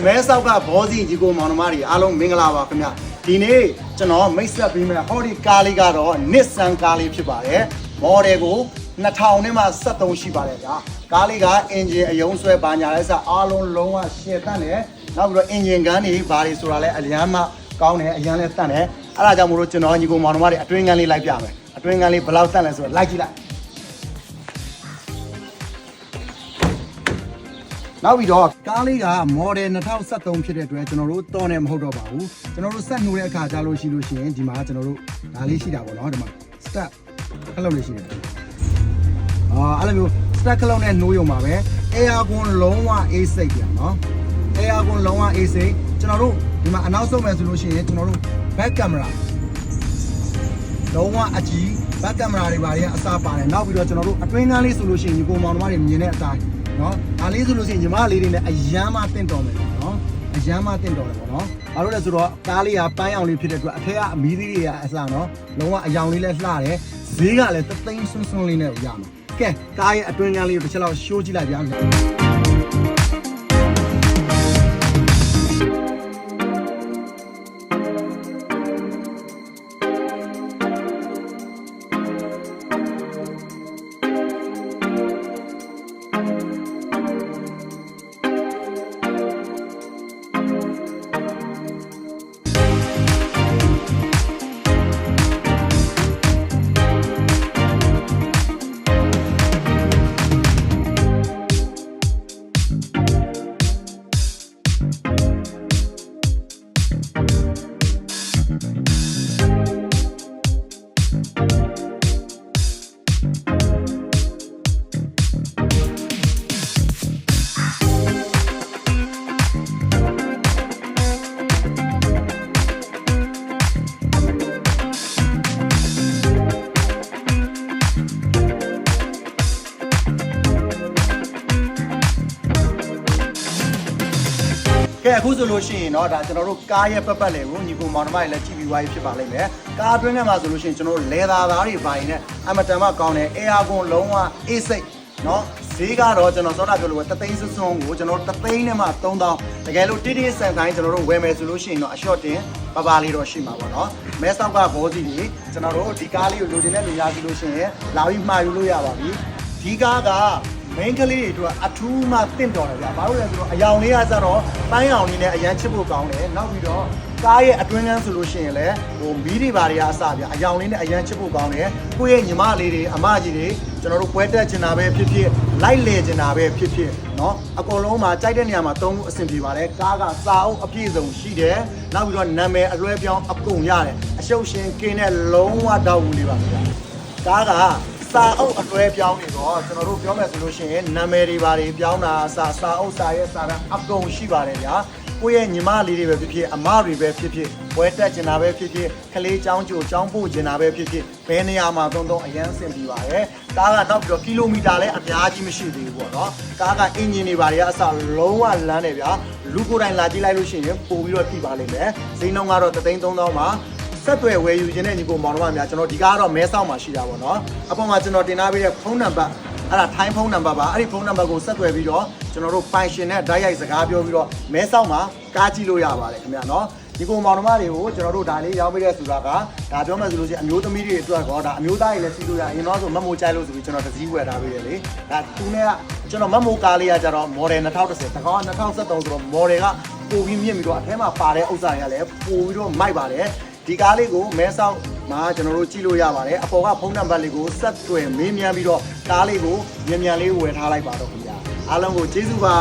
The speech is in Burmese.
ကဲမဲဆောက်ကဘောစီကြီးကိုမောင်နှမတွေအားလုံးမင်္ဂလာပါခင်ဗျဒီနေ့ကျွန်တော်မိတ်ဆက်ပေးမယ်ဟောဒီကားလေးကတော့ Nissan ကားလေးဖြစ်ပါတယ်မော်ဒယ်ကို2000နဲ့မှ73ရှိပါတယ်ဗျာကားလေးကအင်ဂျင်အယုံဆွဲပါညာလဲစအားလုံးလုံးဝရှယ်တတ်တယ်နောက်ပြီးတော့အင်ဂျင်ကန်းတွေဘာတွေဆိုတာလဲအလျမ်းမှကောင်းတယ်အရန်လဲတတ်တယ်အဲ့ဒါကြောင့်မို့လို့ကျွန်တော်ညီကိုမောင်နှမတွေအတွင်းကန်းလေးလိုက်ပြမယ်အတွင်းကန်းလေးဘယ်လောက်တတ်လဲဆိုတော့လိုက်ကြည့်လိုက် နောက်ပြီးတော့ကားလေးက model 2023ဖြစ်တဲ့အတွက်ကျွန်တော်တို့တော်နေမဟုတ်တော့ပါဘူးကျွန်တော်တို့ဆက်နှိုးတဲ့အခါကြာလို့ရှိလို့ရှိရင်ဒီမှာကျွန်တော်တို့ဒါလေးရှိတာပေါ့နော်ဒီမှာ step ခလုံးလေးရှိတယ်အာအဲ့လိုမျိုး step ခလုံးနဲ့နှိုးရုံပါပဲ air con လုံးဝ A စိတ်ပြန်နော် air con လုံးဝ A စိတ်ကျွန်တော်တို့ဒီမှာအနောက်ဆုံးမယ်ဆိုလို့ရှိရင်ကျွန်တော်တို့ back camera လုံးဝအကြီးဘက်ကင်မရာတွေပါတွေကအစားပါတယ်နောက်ပြီးတော့ကျွန်တော်တို့အတွင်းကန်းလေးဆိုလို့ရှိရင်ညီကိုမောင်နှမတွေမြင်တဲ့အတိုင်း နော်ဒါလေးဆိုလို့ရှိရင်ညီမလေးတွေလည်းအယမ်းမတင့်တော်မယ်နော်အယမ်းမတင့်တော်တယ်ပေါ့နော်ဘာလို့လဲဆိုတော့ကားလေးကပန်းအောင်လေးဖြစ်တဲ့အတွက်အထက်ကအမီးသေးတွေကအစနော်လုံးဝအယောင်လေးလည်းလှတယ်ဈေးကလည်းသသိန်းဆွန်းဆွန်းလေးနဲ့ရမယ်ကဲကားရဲ့အတွင်းကလေးကိုတစ်ချက်လောက်ရှိုးကြည့်လိုက်ပြန် ကဲအခုဆိုလို့ရှိရင်တော့ဒါကျွန်တော်တို့ကားရဲ့ပတ်ပတ်လည်ကိုညီကိုမောင်နှမတွေလည်းကြည့်ပြီးွားပြီးဖြစ်ပါလိမ့်မယ်ကားအတွင်းထဲမှာဆိုလို့ရှိရင်ကျွန်တော်တို့လေသာသားတွေပိုင်းနဲ့အမတန်မှကောင်းတယ်အဲယာကွန်လုံးဝအေးစိတ်နော်ဈေးကတော့ကျွန်တော်စောတာပြောလို့တသိန်းစွန်းစွန်းကိုကျွန်တော်တသိန်းနဲ့မှ3000တကယ်လို့တိတိဆန်တိုင်းကျွန်တော်တို့ဝယ်မယ်ဆိုလို့ရှိရင်တော့အ short တင်ပါပါလေးတော့ရှိမှာပေါ့နော်မဲဆောက်ကဘောစီကြီးကျွန်တော်တို့ဒီကားလေးကိုလိုချင်တဲ့လူများကြည့်လို့ရှိရင်လာပြီးမှာယူလို့ရပါပြီဒီကားက main ကလေးတွေအတွက်အထူးမှတင့်တော်တယ်ဗျာဘာလို့လဲဆိုတော့အယောင်လေးကစတော့ပိုင်းအောင်လေးနဲ့အရန်ချစ်ဖို့ကောင်းတယ်နောက်ပြီးတော့ကားရဲ့အတွင်းကန်းဆိုလို့ရှိရင်လည်းဟိုမီးတွေဘာတွေကအစဗျာအယောင်လေးနဲ့အရန်ချစ်ဖို့ကောင်းတယ်ကိုယ့်ရဲ့ညီမလေးတွေအမကြီးတွေကျွန်တော်တို့ပွဲတက်ချင်တာပဲဖြစ်ဖြစ်လိုက်လေချင်တာပဲဖြစ်ဖြစ်เนาะအကုန်လုံးမှာကြိုက်တဲ့နေရာမှာသုံးဖို့အဆင်ပြေပါတယ်ကားကစာအုပ်အပြည့်စုံရှိတယ်နောက်ပြီးတော့နာမည်အလွဲပြောင်းအကုန်ရတယ်အရှုပ်ရှင်ကင်းတဲ့လုံးဝတောက်ဘူးလေးပါဗျာ ကားက စာအုပ်အလွဲပြောင်းနေတော့ကျွန်တော်တို့ပြောမယ်ဆိုလို့ရှိရင်နာမည်တွေပါတွေပြောင်းတာစာစာအုပ်စာရဲ့စာတမ်းအကုန်ရှိပါတယ်ဗျာကိုယ့်ရဲ့ညီမလေးတွေပဲဖြစ်ဖြစ်အမတွေပဲဖြစ်ဖြစ်ဝဲတက်ကျင်တာပဲဖြစ်ဖြစ်ကလေးចောင်းကြိုចောင်းပို့ကျင်တာပဲဖြစ်ဖြစ်ဘယ်နေရာမှာတုံးတုံးအရန်ဆင်ပြီးပါတယ်ကားကနောက်ပြီးတော့ကီလိုမီတာလည်းအများကြီးမရှိသေးဘူးပေါ့နော်ကားကအင်ဂျင်တွေပါတွေကအစလုံးဝလမ်းတယ်ဗျာလူကိုယ်တိုင်လာကြည့်လိုက်လို့ရှိရင်ပို့ပြီးတော့ထိပါလိမ့်မယ်ဈေးနှုန်းကတော့33000ပါ ဆက်သွယ်ဝယ်ယူခြင်းတဲ့ညီကိုမောင်နှမများကျွန်တော်ဒီကားကတော့မဲဆောက်မှာရှိတာပေါ့နော်အပေါ်မှာကျွန်တော်တင်ထားပေးတဲ့ဖုန်းနံပါတ်အဲ့ဒါထိုင်းဖုန်းနံပါတ်ပါအဲ့ဒီဖုန်းနံပါတ်ကိုဆက်သွယ်ပြီးတော့ကျွန်တော်တို့ပိုင်ရှင်နဲ့ဓာတ်ရိုက်စကားပြောပြီးတော့မဲဆောက်မှာကားကြည့်လို့ရပါတယ်ခင်ဗျာနော်ဒီကိုမောင်နှမတွေကိုကျွန်တော်တို့ဒါလေးရောက်ပေးတဲ့ဆိုတာကဒါပြောမှဆိုလို့ရှိရင်အမျိုးသမီးတွေအတွက်ကောဒါအမျိုးသားတွေလည်းစီးလို့ရအရင်တော့ဆိုမတ်မိုးကြိုက်လို့ဆိုပြီးကျွန်တော်တစ်စီးဝယ်ထားပေးတယ်လေဒါသူနဲ့ကကျွန်တော်မတ်မိုးကားလေးကကြတော့ model 2010တကောက2013ဆိုတော့ model ကပိုပြီးမြင့်ပြီးတော့အထဲမှာပါတဲ့ဥစ္စာတွေကလည်းပိုပြီးတော့မိုက်ပါတယ် ဒီကားလေးကိုမဲဆောက်မှာကျွန်တော်တို့ကြည့်လို့ရပါတယ်အပေါ်ကဖုန်းနံပါတ်လေးကိုဆက်သွယ်မေးမြန်းပြီးတော့ကားလေးကိုမြန်မြန်လေးဝယ်ထားလိုက်ပါတော့ခင်ဗျာအားလုံးကိုကျေးဇူးပါ